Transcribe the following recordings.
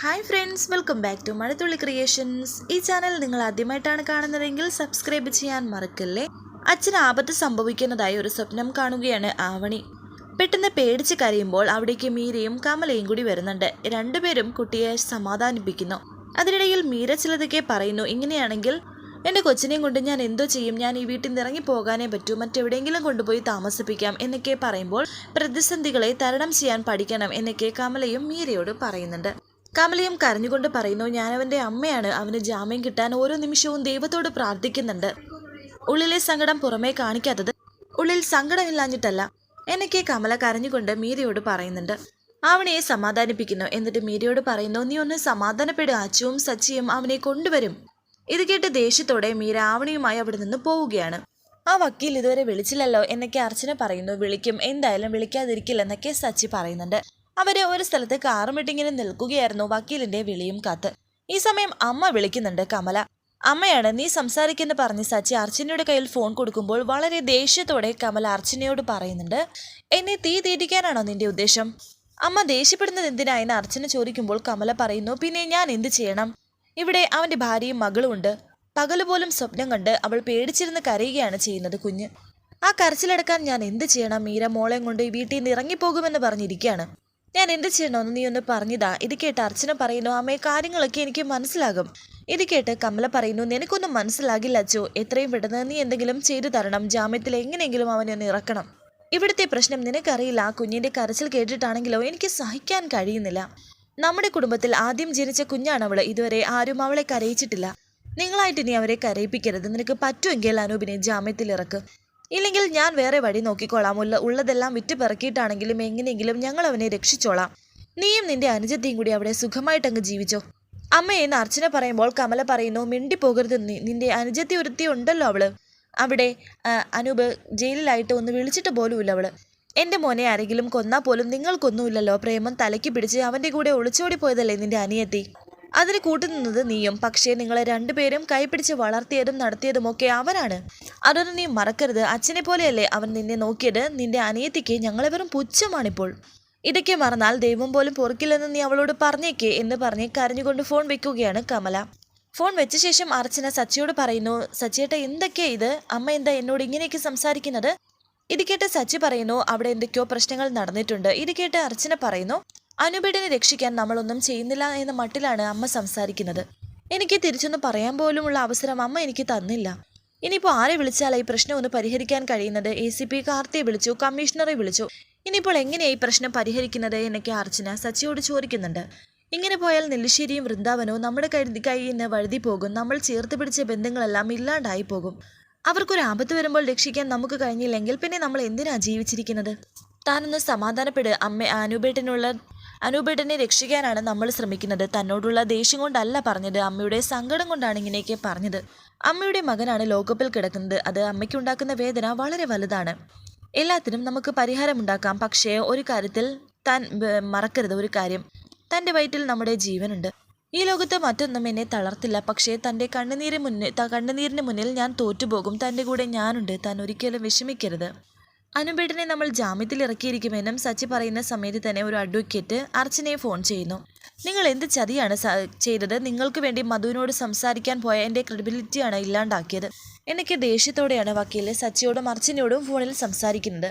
Hi friends welcome back to Mazhathulli creations ഈ channel നിങ്ങൾ ആദ്യമായിട്ടാണ് കാണുന്നതെങ്കിൽ സബ്സ്ക്രൈബ് ചെയ്യാൻ മറക്കല്ലേ? അച്ഛന് ആപത്ത് സംഭവിക്കുന്നതായി ഒരു സ്വപ്നം കാണുകയാണ് ആവണി. പെട്ടെന്ന് പേടിച്ച് കരയുമ്പോൾ അവിടേക്ക് മീരയും കമലയും കൂടി വരുന്നുണ്ട്. രണ്ടുപേരും കുട്ടിയെ സമാധാനിപ്പിക്കുന്നു. അതിനിടയിൽ മീര ചിലതൊക്കെ പറയുന്നു. ഇങ്ങനെയാണെങ്കിൽ എന്റെ കൊച്ചിനെയും കൊണ്ട് ഞാൻ എന്തോ ചെയ്യും. ഞാൻ ഈ വീട്ടിൽ നിന്ന് ഇറങ്ങി പോകാനേ പറ്റൂ. മറ്റെവിടെയെങ്കിലും കൊണ്ടുപോയി താമസിപ്പിക്കാം എന്നൊക്കെ പറയുമ്പോൾ പ്രതിസന്ധികളെ തരണം ചെയ്യാൻ പഠിക്കണം എന്നൊക്കെ കമലയും മീരയോട് പറയുന്നുണ്ട്. കമലയും കരഞ്ഞുകൊണ്ട് പറയുന്നു ഞാൻ അവന്റെ അമ്മയാണ്. അവന് ജാമ്യം കിട്ടാൻ ഓരോ നിമിഷവും ദൈവത്തോട് പ്രാർത്ഥിക്കുന്നുണ്ട്. ഉള്ളിലെ സങ്കടം പുറമേ കാണിക്കാത്തത് ഉള്ളിൽ സങ്കടമില്ലാഞ്ഞിട്ടല്ല. എനിക്ക് കമല കരഞ്ഞുകൊണ്ട് മീരയോട് പറയുന്നുണ്ട്. അവനെ സമാധാനിപ്പിക്കുന്നു. എന്നിട്ട് മീരയോട് പറയുന്നു നീ ഒന്ന് സമാധാനപ്പെടുക അച്ചുവും സച്ചിയും അവനെ കൊണ്ടുവരും. ഇത് കേട്ട് ദേഷ്യത്തോടെ മീര ആവണിയുമായി അവിടെ നിന്ന് പോവുകയാണ്. ആ വക്കീൽ ഇതുവരെ വിളിച്ചില്ലല്ലോ എന്നൊക്കെ അർച്ചന പറയുന്നു. വിളിക്കും. എന്തായാലും വിളിക്കാതിരിക്കില്ലെന്നൊക്കെ സച്ചി പറയുന്നുണ്ട്. അവർ ഒരു സ്ഥലത്ത് കാറും ഇട്ടിങ്ങനെ നിൽക്കുകയായിരുന്നു. വക്കീലിന്റെ വിളിയും കാത്ത്. ഈ സമയം അമ്മ വിളിക്കുന്നുണ്ട് കമല. അമ്മയാണ് നീ സംസാരിക്കുന്ന പറഞ്ഞ് സച്ചി അർച്ചനയുടെ കയ്യിൽ ഫോൺ കൊടുക്കുമ്പോൾ വളരെ ദേഷ്യത്തോടെ കമല അർച്ചനയോട് പറയുന്നുണ്ട് എന്നെ തീ തീറ്റിക്കാനാണോ നിന്റെ ഉദ്ദേശം? അമ്മ ദേഷ്യപ്പെടുന്നത് എന്തിനാ? അർച്ചന ചോദിക്കുമ്പോൾ കമല പറയുന്നു പിന്നെ ഞാൻ എന്ത് ചെയ്യണം? ഇവിടെ അവന്റെ ഭാര്യയും മകളും ഉണ്ട്. പകലുപോലും സ്വപ്നം കണ്ട് അവൾ പേടിച്ചിരുന്ന് കരയുകയാണ് ചെയ്യുന്നത് കുഞ്ഞ്. ആ കരച്ചിലടക്കാൻ ഞാൻ എന്ത് ചെയ്യണം? മീര മോളെയും കൊണ്ട് വീട്ടിൽ നിന്ന് ഇറങ്ങിപ്പോകുമെന്ന് പറഞ്ഞിരിക്കുകയാണ്. ഞാൻ എന്ത് ചെയ്യണമെന്ന് നീ ഒന്ന് പറഞ്ഞിതാ. ഇത് കേട്ട് അർച്ചന പറയുന്നു അമ്മയെ കാര്യങ്ങളൊക്കെ എനിക്ക് മനസ്സിലാകും. ഇത് കേട്ട് കമല പറയുന്നു നിനക്കൊന്നും മനസ്സിലാകില്ല അച്ചോ. എത്രയും പെട്ടെന്ന് നീ എന്തെങ്കിലും ചെയ്തു തരണം. ജാമ്യത്തിൽ എങ്ങനെയെങ്കിലും അവനെ ഒന്ന് ഇറക്കണം. ഇവിടുത്തെ പ്രശ്നം നിനക്കറിയില്ല. ആ കുഞ്ഞിന്റെ കരച്ചിൽ കേട്ടിട്ടാണെങ്കിലോ എനിക്ക് സഹിക്കാൻ കഴിയുന്നില്ല. നമ്മുടെ കുടുംബത്തിൽ ആദ്യം ജനിച്ച കുഞ്ഞാണ് അവൾ. ഇതുവരെ ആരും അവളെ കരയിച്ചിട്ടില്ല. നിങ്ങളായിട്ട് നീ അവരെ കരയിപ്പിക്കരുത്. നിനക്ക് പറ്റുമെങ്കിൽ അനൂപിനെ ജാമ്യത്തിൽ ഇറക്ക്. ഇല്ലെങ്കിൽ ഞാൻ വേറെ വഴി നോക്കിക്കോളാം. ഉള്ള ഉള്ളതെല്ലാം വിറ്റ് പിറക്കിയിട്ടാണെങ്കിലും എങ്ങനെയെങ്കിലും ഞങ്ങൾ അവനെ രക്ഷിച്ചോളാം. നീയും നിന്റെ അനുജത്തെയും കൂടി അവിടെ സുഖമായിട്ടങ്ങ് ജീവിച്ചോ? അമ്മയെന്ന് അർച്ചന പറയുമ്പോൾ കമല പറയുന്നു മിണ്ടിപ്പോകരുത്. നീ നിന്റെ അനുജത്തി ഒരുത്തി ഉണ്ടല്ലോ അവൾ. അവിടെ അനൂപ് ജയിലിലായിട്ട് ഒന്ന് വിളിച്ചിട്ട് പോലുമില്ല അവൾ. എന്റെ മോനെ ആരെങ്കിലും കൊന്നാ പോലും നിങ്ങൾക്കൊന്നുമില്ലല്ലോ. പ്രേമം തലയ്ക്ക് പിടിച്ച് അവന്റെ കൂടെ ഒളിച്ചോടി പോയതല്ലേ നിന്റെ അനിയത്തി? അതിന് കൂട്ടുനിന്നത് നീയും. പക്ഷേ നിങ്ങളെ രണ്ടുപേരും കൈപിടിച്ച് വളർത്തിയതും നടത്തിയതും ഒക്കെ അവനാണ്. അതൊന്നും നീ മറക്കരുത്. അച്ഛനെ പോലെയല്ലേ അവൻ നിന്നെ നോക്കിയത്. നിന്റെ അനിയത്തിക്ക് ഞങ്ങളെ വെറും പുച്ഛമാണിപ്പോൾ. ഇതൊക്കെ മറന്നാൽ ദൈവം പോലും പൊറുക്കില്ലെന്ന് നീ അവളോട് പറഞ്ഞേക്കേ എന്ന് പറഞ്ഞ് കരഞ്ഞുകൊണ്ട് ഫോൺ വെക്കുകയാണ് കമല. ഫോൺ വെച്ച ശേഷം അർച്ചന സച്ചിയോട് പറയുന്നു സച്ചിയേട്ട എന്തൊക്കെയാ ഇത്? അമ്മ എന്താ എന്നോട് ഇങ്ങനെയൊക്കെ സംസാരിക്കുന്നത്? ഇത് കേട്ട് സച്ചി പറയുന്നു അവിടെ എന്തൊക്കെയോ പ്രശ്നങ്ങൾ നടന്നിട്ടുണ്ട്. ഇത് കേട്ട് അർച്ചന പറയുന്നു അനുപേടനെ രക്ഷിക്കാൻ നമ്മളൊന്നും ചെയ്യുന്നില്ല എന്ന മട്ടിലാണ് അമ്മ സംസാരിക്കുന്നത്. എനിക്ക് തിരിച്ചൊന്ന് പറയാൻ പോലുമുള്ള അവസരം അമ്മ എനിക്ക് തന്നില്ല. ഇനിയിപ്പോൾ ആരെ വിളിച്ചാൽ ഈ പ്രശ്നം ഒന്ന് പരിഹരിക്കാൻ കഴിയുന്നത്? എ സി പി കാർത്തിയെ വിളിച്ചു കമ്മീഷണറെ വിളിച്ചു. ഇനിയിപ്പോൾ എങ്ങനെയാണ് ഈ പ്രശ്നം പരിഹരിക്കുന്നത് എന്നൊക്കെ അർച്ചന സച്ചിയോട് ചോദിക്കുന്നുണ്ട്. ഇങ്ങനെ പോയാൽ നെല്ലിശ്ശേരിയും വൃന്ദാവനവും നമ്മുടെ കരുതി കയ്യിൽ വഴുതി പോകും. നമ്മൾ ചേർത്ത് പിടിച്ച ബന്ധങ്ങളെല്ലാം ഇല്ലാണ്ടായി പോകും. അവർക്കൊരു ആപത്ത് വരുമ്പോൾ രക്ഷിക്കാൻ നമുക്ക് കഴിഞ്ഞില്ലെങ്കിൽ പിന്നെ നമ്മൾ എന്തിനാ ജീവിച്ചിരിക്കുന്നത്? താനൊന്ന് സമാധാനപ്പെട് അമ്മ. അനൂപേട്ടനുള്ള അനൂപേട്ടനെ രക്ഷിക്കാനാണ് നമ്മൾ ശ്രമിക്കുന്നത്. തന്നോടുള്ള ദേഷ്യം കൊണ്ടല്ല പറഞ്ഞത്. അമ്മയുടെ സങ്കടം കൊണ്ടാണ് ഇങ്ങനെയൊക്കെ പറഞ്ഞത്. അമ്മയുടെ മകനാണ് ലോകകപ്പിൽ കിടക്കുന്നത്. അത് അമ്മയ്ക്കുണ്ടാക്കുന്ന വേദന വളരെ വലുതാണ്. എല്ലാത്തിനും നമുക്ക് പരിഹാരമുണ്ടാക്കാം പക്ഷേ ഒരു കാര്യത്തിൽ താൻ മറക്കരുത്. ഒരു കാര്യം. തന്റെ വയറ്റിൽ നമ്മുടെ ജീവനുണ്ട്. ഈ ലോകത്ത് മറ്റൊന്നും എന്നെ തളർത്തില്ല. പക്ഷേ തന്റെ കണ്ണുനീര് മുന്നിൽ കണ്ണുനീരിന് മുന്നിൽ ഞാൻ തോറ്റുപോകും. തന്റെ കൂടെ ഞാനുണ്ട്. താൻ ഒരിക്കലും വിഷമിക്കരുത്. അനുപേട്ടനെ നമ്മൾ ജാമ്യത്തിൽ ഇറക്കിയിരിക്കുമെന്നും സച്ചി പറയുന്ന സമയത്ത് തന്നെ ഒരു അഡ്വക്കേറ്റ് അർച്ചനയെ ഫോൺ ചെയ്യുന്നു. നിങ്ങൾ എന്ത് ചതിയാണ് ചെയ്തത്? നിങ്ങൾക്ക് വേണ്ടി മധുവിനോട് സംസാരിക്കാൻ പോയ എന്റെ ക്രെഡിബിലിറ്റിയാണ് ഇല്ലാണ്ടാക്കിയത്. എനിക്ക് ദേഷ്യത്തോടെയാണ് വക്കീൽ സച്ചിയോടും അർച്ചനയോടും ഫോണിൽ സംസാരിക്കുന്നത്.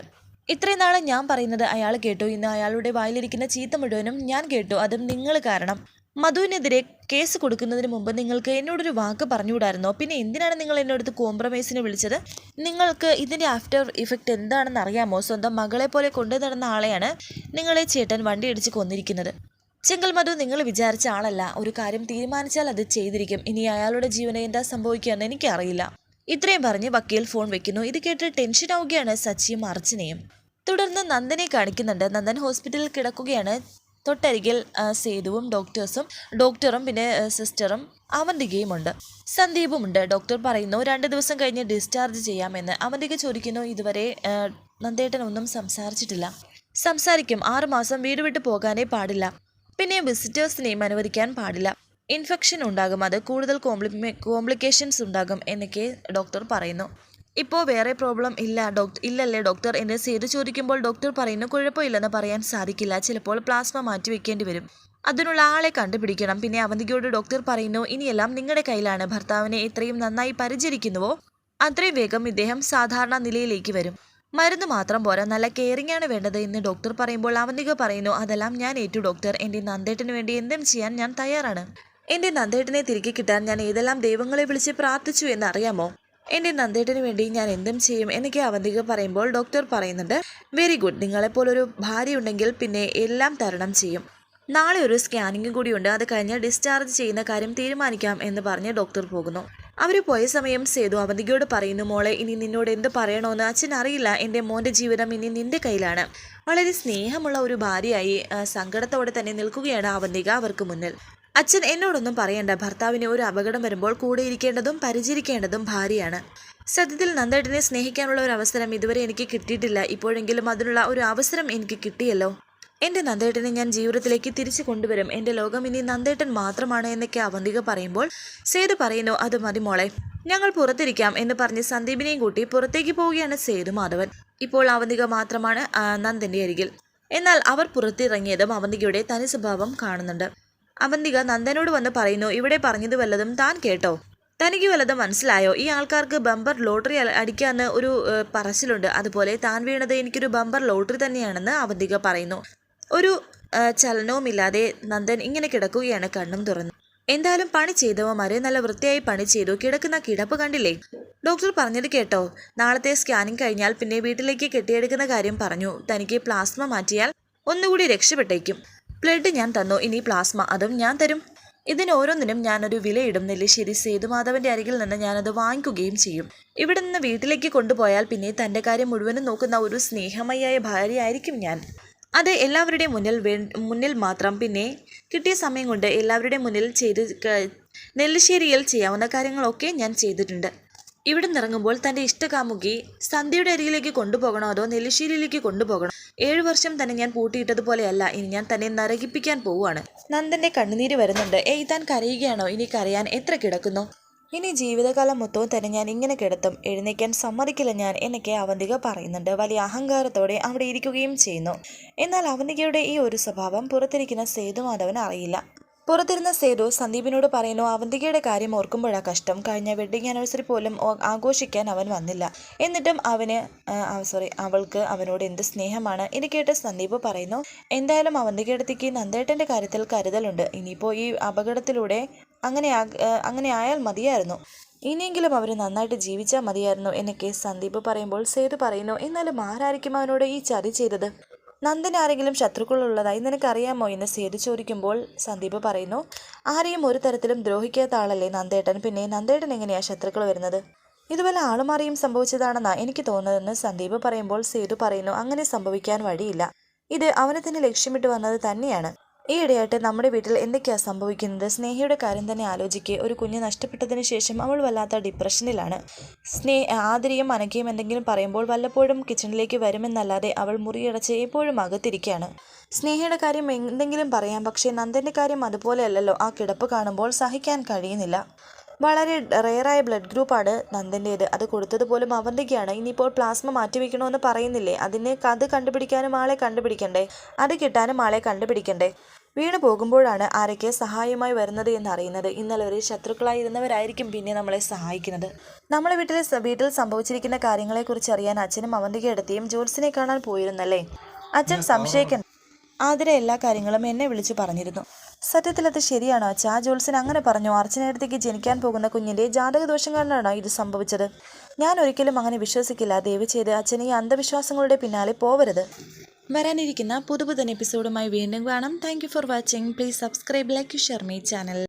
ഇത്രയും നാളെ ഞാൻ പറയുന്നത് അയാൾ കേട്ടു. ഇന്ന് അയാളുടെ വായിലിരിക്കുന്ന ചീത്ത മുഴുവനും ഞാൻ കേട്ടു. അതും നിങ്ങൾ കാരണം. മധുവിനെതിരെ കേസ് കൊടുക്കുന്നതിന് മുമ്പ് നിങ്ങൾക്ക് എന്നോടൊരു വാക്ക് പറഞ്ഞുകൂടായിരുന്നോ? പിന്നെ എന്തിനാണ് നിങ്ങൾ എന്നോടത്ത് കോംപ്രമൈസിന് വിളിച്ചത്? നിങ്ങൾക്ക് ഇതിന്റെ ആഫ്റ്റർ ഇഫക്റ്റ് എന്താണെന്ന് അറിയാമോ? സ്വന്തം മകളെ പോലെ കൊണ്ടു നടന്ന ആളെയാണ് നിങ്ങളെ ചേട്ടൻ വണ്ടി ഇടിച്ച് കൊന്നിരിക്കുന്നത്. ചെങ്കൽ മധു നിങ്ങൾ വിചാരിച്ച ആളല്ല. ഒരു കാര്യം തീരുമാനിച്ചാൽ അത് ചെയ്തിരിക്കും. ഇനി അയാളുടെ ജീവനെ എന്താ സംഭവിക്കുകയെന്ന് എനിക്കറിയില്ല. ഇത്രയും പറഞ്ഞ് വക്കീൽ ഫോൺ വെക്കുന്നു. ഇത് കേട്ട് ടെൻഷൻ ആവുകയാണ് സച്ചിയും അർച്ചനയും. തുടർന്ന് നന്ദനെ കാണിക്കുന്നുണ്ട്. നന്ദൻ ഹോസ്പിറ്റലിൽ കിടക്കുകയാണ്. തൊട്ടരികിൽ സേതുവും ഡോക്ടേഴ്സും ഡോക്ടറും പിന്നെ സിസ്റ്ററും അവന്തികയുമുണ്ട്. സന്ദീപുമുണ്ട്. ഡോക്ടർ പറയുന്നു രണ്ട് ദിവസം കഴിഞ്ഞ് ഡിസ്ചാർജ് ചെയ്യാമെന്ന്. അവന്തിക ചോദിക്കുന്നു ഇതുവരെ നന്ദേട്ടനൊന്നും സംസാരിച്ചിട്ടില്ല. സംസാരിക്കും. ആറുമാസം വീട് വിട്ടു പോകാനേ പാടില്ല. പിന്നെ വിസിറ്റേഴ്സിനെയും അനുവദിക്കാൻ പാടില്ല. ഇൻഫെക്ഷൻ ഉണ്ടാകും. അത് കൂടുതൽ കോംപ്ലി കോംപ്ലിക്കേഷൻസ് ഉണ്ടാകും എന്നൊക്കെ ഡോക്ടർ പറയുന്നു. ഇപ്പോൾ വേറെ പ്രോബ്ലം ഇല്ല. ഡോക്ടർ ഇല്ലല്ലേ? ഡോക്ടർ എന്നെ സേതു ചോദിക്കുമ്പോൾ ഡോക്ടർ പറയുന്ന കുഴപ്പമില്ലെന്ന് പറയാൻ സാധിക്കില്ല. ചിലപ്പോൾ പ്ലാസ്മ മാറ്റി വെക്കേണ്ടി വരും. അതിനുള്ള ആളെ കണ്ടുപിടിക്കണം. പിന്നെ അവന്തികയോട് ഡോക്ടർ പറയുന്നു ഇനിയെല്ലാം നിങ്ങളുടെ കയ്യിലാണ്. ഭർത്താവിനെ എത്രയും നന്നായി പരിചരിക്കുന്നുവോ അത്രയും വേഗം ഇദ്ദേഹം സാധാരണ നിലയിലേക്ക് വരും. മരുന്ന് മാത്രം പോരാ. നല്ല കെയറിംഗ് ആണ് വേണ്ടത് എന്ന് ഡോക്ടർ പറയുമ്പോൾ അവന്തിക പറയുന്നു അതെല്ലാം ഞാൻ ഏറ്റു ഡോക്ടർ. എന്റെ നന്ദേട്ടന് വേണ്ടി എന്തും ചെയ്യാൻ ഞാൻ തയ്യാറാണ്. എന്റെ നന്ദേട്ടനെ തിരികെ കിട്ടാൻ ഞാൻ ഏതെല്ലാം ദൈവങ്ങളെ വിളിച്ച് പ്രാർത്ഥിച്ചു എന്ന് അറിയാമോ? എന്റെ നന്ദേട്ടന് വേണ്ടി ഞാൻ എന്തും ചെയ്യും എന്നൊക്കെ അവന്തിക പറയുമ്പോൾ ഡോക്ടർ പറയുന്നുണ്ട് വെരി ഗുഡ്. നിങ്ങളെപ്പോലൊരു ഭാര്യ ഉണ്ടെങ്കിൽ പിന്നെ എല്ലാം തരണം ചെയ്യും. നാളെ ഒരു സ്കാനിങ് കൂടിയുണ്ട്. അത് കഴിഞ്ഞ് ഡിസ്ചാർജ് ചെയ്യുന്ന കാര്യം തീരുമാനിക്കാം എന്ന് പറഞ്ഞ് ഡോക്ടർ പോകുന്നു. അവർ പോയ സമയം സേതു അവന്തികയോട് പറയുന്നു മോളെ ഇനി നിന്നോട് എന്ത് പറയണമെന്ന് അച്ഛൻ അറിയില്ല. എന്റെ മോന്റെ ജീവിതം ഇനി നിന്റെ കയ്യിലാണ്. വളരെ സ്നേഹമുള്ള ഒരു ഭാര്യയായി സങ്കടത്തോടെ തന്നെ നിൽക്കുകയാണ് അവന്തിക അവർക്ക് മുന്നിൽ. അച്ഛൻ എന്നോടൊന്നും പറയണ്ട. ഭർത്താവിന് ഒരു അപകടം വരുമ്പോൾ കൂടെ ഇരിക്കേണ്ടതും പരിചരിക്കേണ്ടതും ഭാര്യയാണ്. സത്യത്തിൽ നന്ദേട്ടനെ സ്നേഹിക്കാനുള്ള ഒരു അവസരം ഇതുവരെ എനിക്ക് കിട്ടിയിട്ടില്ല. ഇപ്പോഴെങ്കിലും അതിനുള്ള ഒരു അവസരം എനിക്ക് കിട്ടിയല്ലോ. എന്റെ നന്ദേട്ടനെ ഞാൻ ജീവിതത്തിലേക്ക് തിരിച്ചു കൊണ്ടുവരും. എന്റെ ലോകം ഇനി നന്ദേട്ടൻ മാത്രമാണ് എന്നൊക്കെ അവന്തിക പറയുമ്പോൾ സേതു പറയുന്നു അത് മതി മോളെ. ഞങ്ങൾ പുറത്തിരിക്കാം എന്ന് പറഞ്ഞ് സന്ദീപിനെയും കൂട്ടി പുറത്തേക്ക് പോവുകയാണ് സേതു മാധവൻ. ഇപ്പോൾ അവന്തിക മാത്രമാണ് നന്ദന്റെ അരികിൽ. എന്നാൽ അവർ പുറത്തിറങ്ങിയതും അവന്തികയുടെ തനി സ്വഭാവം കാണുന്നുണ്ട്. അവന്തിക നന്ദനോട് വന്ന് പറയുന്നു ഇവിടെ പറഞ്ഞത് വല്ലതും താൻ കേട്ടോ? തനിക്ക് വല്ലതും മനസ്സിലായോ? ഈ ആൾക്കാർക്ക് ബമ്പർ ലോട്ടറി അടിക്കാന്ന് ഒരു പറച്ചിലുണ്ട്. അതുപോലെ താൻ വീണത് എനിക്കൊരു ബമ്പർ ലോട്ടറി തന്നെയാണെന്ന് അവന്തിക പറയുന്നു. ഒരു ചലനവുമില്ലാതെ നന്ദൻ ഇങ്ങനെ കിടക്കുകയാണ് കണ്ണും തുറന്നു. എന്തായാലും പണി ചെയ്തവന്മാരെ നല്ല വൃത്തിയായി പണി ചെയ്തു. കിടക്കുന്ന കിടപ്പ് കണ്ടില്ലേ? ഡോക്ടർ പറഞ്ഞത് കേട്ടോ. നാളത്തെ സ്കാനിങ് കഴിഞ്ഞാൽ പിന്നെ വീട്ടിലേക്ക് കെട്ടിയെടുക്കുന്ന കാര്യം പറഞ്ഞു. തനിക്ക് പ്ലാസ്മ മാറ്റിയാൽ ഒന്നുകൂടി രക്ഷപ്പെട്ടേക്കും. ബ്ലഡ് ഞാൻ തന്നു ഇനി പ്ലാസ്മ അതും ഞാൻ തരും. ഇതിന് ഓരോന്നിനും ഞാനൊരു വിലയിടും നെല്ലിശ്ശേരി സേതുമാധവന്റെ അരികിൽ നിന്ന് ഞാനത് വാങ്ങിക്കുകയും ചെയ്യും. ഇവിടെ നിന്ന് വീട്ടിലേക്ക് കൊണ്ടുപോയാൽ പിന്നെ തന്റെ കാര്യം മുഴുവനും നോക്കുന്ന ഒരു സ്നേഹമയായ ഭാര്യയായിരിക്കും ഞാൻ. അത് എല്ലാവരുടെയും മുന്നിൽ മുന്നിൽ മാത്രം. പിന്നെ കിട്ടിയ സമയം കൊണ്ട് എല്ലാവരുടെയും മുന്നിൽ ചെയ്ത് നെല്ലിശ്ശേരിയിൽ ചെയ്യാവുന്ന കാര്യങ്ങളൊക്കെ ഞാൻ ചെയ്തിട്ടുണ്ട്. ഇവിടെ നിറങ്ങുമ്പോൾ തന്റെ ഇഷ്ടകാമുകി സന്ധ്യയുടെ അരികിലേക്ക് കൊണ്ടുപോകണോ അതോ നെല്ലിശ്ശേരിയിലേക്ക് കൊണ്ടുപോകണോ? ഏഴു വർഷം തന്നെ ഞാൻ പൂട്ടിയിട്ടതുപോലെയല്ല. ഇനി ഞാൻ തന്നെ നരകിപ്പിക്കാൻ പോവുകയാണ്. നന്ദന്റെ കണ്ണുനീര് വരുന്നുണ്ട്. ഏയ് താൻ കരയുകയാണോ? ഇനി കരയാൻ എത്ര കിടക്കുന്നു? ഇനി ജീവിതകാലം മൊത്തവും തന്നെ ഞാൻ ഇങ്ങനെ കിടത്തും. എഴുന്നേക്കാൻ സമ്മതിക്കില്ല ഞാൻ എന്നൊക്കെ അവന്തിക പറയുന്നുണ്ട്. വലിയ അഹങ്കാരത്തോടെ അവിടെ ഇരിക്കുകയും ചെയ്യുന്നു. എന്നാൽ അവന്തികയുടെ ഈ ഒരു സ്വഭാവം പുറത്തിരിക്കുന്ന സേതുമാധവൻ അറിയില്ല. പുറത്തിരുന്ന സേതു സന്ദീപിനോട് പറയുന്നു അവന്തികയുടെ കാര്യം ഓർക്കുമ്പോഴാ കഷ്ടം. കഴിഞ്ഞ വെഡിങ് ആനിവേഴ്സറി പോലും ആഘോഷിക്കാൻ അവൻ വന്നില്ല. എന്നിട്ടും അവന് സോറി അവൾക്ക് അവനോട് എന്ത് സ്നേഹമാണ്? ഇത് കേട്ട് സന്ദീപ് പറയുന്നു എന്തായാലും അവന്തികയുടെ അടുത്തേക്ക് നന്ദേട്ടന്റെ കാര്യത്തിൽ കരുതലുണ്ട്. ഇനിയിപ്പോൾ ഈ അപകടത്തിലൂടെ അങ്ങനെ അങ്ങനെ ആയാൽ മതിയായിരുന്നു. ഇനിയെങ്കിലും അവർ നന്നായിട്ട് ജീവിച്ചാൽ മതിയായിരുന്നു എന്നൊക്കെ സന്ദീപ് പറയുമ്പോൾ സേതു പറയുന്നു എന്നാലും ആരായിരിക്കും അവനോട് ഈ ചതി ചെയ്തത്? നന്ദൻ ആരെങ്കിലും ശത്രുക്കളുള്ളതായി നിനക്കറിയാമോ എന്ന് സേതു ചോദിക്കുമ്പോൾ സന്ദീപ് പറയുന്നു ആരെയും ഒരു തരത്തിലും ദ്രോഹിക്കാത്ത ആളല്ലേ നന്ദേട്ടൻ. പിന്നെ നന്ദേട്ടൻ എങ്ങനെയാ ശത്രുക്കൾ വരുന്നത്? ഇതുപോലെ ആളുമാറിയും സംഭവിച്ചതാണെന്നാ എനിക്ക് തോന്നുന്നതെന്ന് സന്ദീപ് പറയുമ്പോൾ സേതു പറയുന്നു അങ്ങനെ സംഭവിക്കാൻ വഴിയില്ല. ഇത് അവനെ തന്നെ ലക്ഷ്യമിട്ട് വന്നത് തന്നെയാണ്. ഈയിടെയായിട്ട് നമ്മുടെ വീട്ടിൽ എന്തൊക്കെയാണ് സംഭവിക്കുന്നത്? സ്നേഹയുടെ കാര്യം തന്നെ ആലോചിക്കുക ഒരു കുഞ്ഞ് നഷ്ടപ്പെട്ടതിന് ശേഷം അവൾ വല്ലാത്ത ഡിപ്രഷനിലാണ്. സ്നേ ആതിരിയും അനക്കയും എന്തെങ്കിലും പറയുമ്പോൾ വല്ലപ്പോഴും കിച്ചണിലേക്ക് വരുമെന്നല്ലാതെ അവൾ മുറിയടച്ച് എപ്പോഴും അകത്തിരിക്കുകയാണ് സ്നേഹയുടെ കാര്യം എന്തെങ്കിലും പറയാം പക്ഷേ നന്ദന്റെ കാര്യം അതുപോലെയല്ലല്ലോ ആ കിടപ്പ് കാണുമ്പോൾ സഹിക്കാൻ കഴിയുന്നില്ല. വളരെ റെയറായ ബ്ലഡ് ഗ്രൂപ്പാണ് നന്ദന്റേത് അത് കൊടുത്തത് പോലും അവന്തിക്കാണ് ഇനിയിപ്പോൾ പ്ലാസ്മ മാറ്റിവെക്കണമെന്ന് പറയുന്നില്ലേ? അതിന് അത് കണ്ടുപിടിക്കാനും ആളെ കണ്ടുപിടിക്കണ്ടേ? അത് കിട്ടാനും ആളെ കണ്ടുപിടിക്കണ്ടേ? വീണു പോകുമ്പോഴാണ് ആരൊക്കെ സഹായമായി വരുന്നത് എന്നറിയുന്നത്. ഇന്നലെ വരെ ശത്രുക്കളായിരുന്നവരായിരിക്കും പിന്നെ നമ്മളെ സഹായിക്കുന്നത്. നമ്മളെ വീട്ടിൽ വീട്ടിൽ സംഭവിച്ചിരിക്കുന്ന കാര്യങ്ങളെക്കുറിച്ച് അറിയാൻ അച്ഛനും അവന്തികയെടുത്തിയും ജോൽസിനെ കാണാൻ പോയിരുന്നല്ലേ? അച്ഛൻ സംശയിക്കണം ആതിര എല്ലാ കാര്യങ്ങളും എന്നെ വിളിച്ചു പറഞ്ഞിരുന്നു. സത്യത്തിൽ അത് ശരിയാണോ? അച്ഛാ ആ അങ്ങനെ പറഞ്ഞു. അർച്ചനയടുത്തേക്ക് ജനിക്കാൻ പോകുന്ന കുഞ്ഞിന്റെ ജാതകദോഷം കാരണമാണോ ഇത് സംഭവിച്ചത്. ഞാൻ ഒരിക്കലും അങ്ങനെ വിശ്വസിക്കില്ല. ദയവ് ചെയ്ത് അച്ഛൻ ഈ അന്ധവിശ്വാസങ്ങളുടെ പിന്നാലെ പോവരുത്. വരാനിരിക്കുന്ന പുതുപുതൻ എപ്പിസോഡുമായി വീണ്ടും കാണാം. Thank for watching please subscribe like share my channel